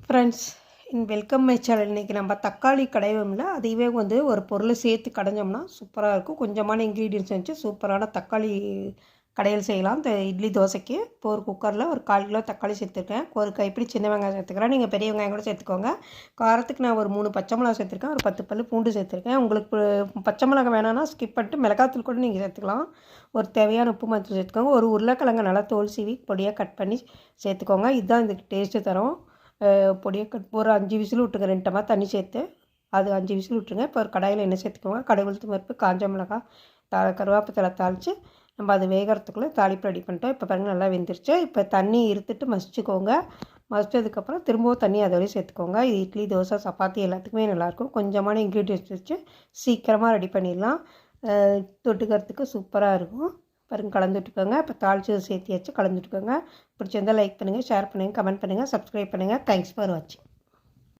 Friends in welcome my channel இன்றைக்கி நம்ம தக்காளி கடைவோம்ல அதையவே வந்து ஒரு பொருளை சேர்த்து கடைஞ்சோம்னா சூப்பராக இருக்கும். கொஞ்சமான இன்க்ரீடியன்ஸ் வச்சு சூப்பரான தக்காளி கடையில் செய்யலாம். இந்த இட்லி தோசைக்கு இப்போ ஒரு குக்கரில் ஒரு கால் கிலோ தக்காளி சேர்த்துருக்கேன். ஒரு கைப்பிடி சின்ன வெங்காயம் சேர்த்துக்கிறேன். நீங்கள் பெரிய வெங்காயம் கூட சேர்த்துக்கோங்க. காரத்துக்கு நான் ஒரு மூணு பச்சை மிளகா சேர்த்துருக்கேன். ஒரு பத்து பல் பூண்டு சேர்த்துருக்கேன். உங்களுக்கு பச்சை மிளகா வேணாம்னா ஸ்கிப் பண்ணிட்டு மிளகாத்தூள் கூட நீங்கள் சேர்த்துக்கலாம். ஒரு தேவையான உப்பு மஞ்சள் சேர்த்துக்கோங்க. ஒரு உருளைக்கிழங்கு நல்லா தோல் சீவி பொடியாக கட் பண்ணி சேர்த்துக்கோங்க. இதுதான் இதுக்கு டேஸ்ட்டு தரும். பொடியை கட் ஒரு அஞ்சு விசில் விட்டுங்க ரெண்டு தண்ணி சேர்த்து அது அஞ்சு விசில் விட்டுருங்க. இப்போ ஒரு கடாயில் எண்ணெய் சேர்த்துக்கோங்க. கடை உளுத்து பருப்பு காஞ்ச மிளகா தா கருவேப்பத்தலை தாளித்து நம்ம அது வேகிறதுக்குள்ளே தாளிப்பு ரெடி பண்ணிட்டோம். இப்போ பாருங்கள் நல்லா வெந்துருச்சு. இப்போ தண்ணி இருத்துட்டு மசிச்சுக்கோங்க. மசிச்சதுக்கப்புறம் திரும்பவும் தண்ணி அதோடய சேர்த்துக்கோங்க. இது இட்லி தோசை சப்பாத்தி எல்லாத்துக்குமே நல்லாயிருக்கும். கொஞ்சமான இன்க்ரீடியன்ஸ் வச்சு சீக்கிரமாக ரெடி பண்ணிடலாம். தொட்டுக்கிறதுக்கு சூப்பராக இருக்கும். பாருங்க கலந்துட்டுக்கோங்க. இப்போ தாளிச்சு சேர்த்தியாச்சு கலந்துட்டுக்கோங்க. பிடிச்சிருந்தால் லைக் பண்ணுங்கள் ஷேர் பண்ணுங்கள் கமெண்ட் பண்ணுங்கள் சப்ஸ்கிரைப் பண்ணுங்கள் தேங்க்ஸ் ஃபார் வாட்சிங்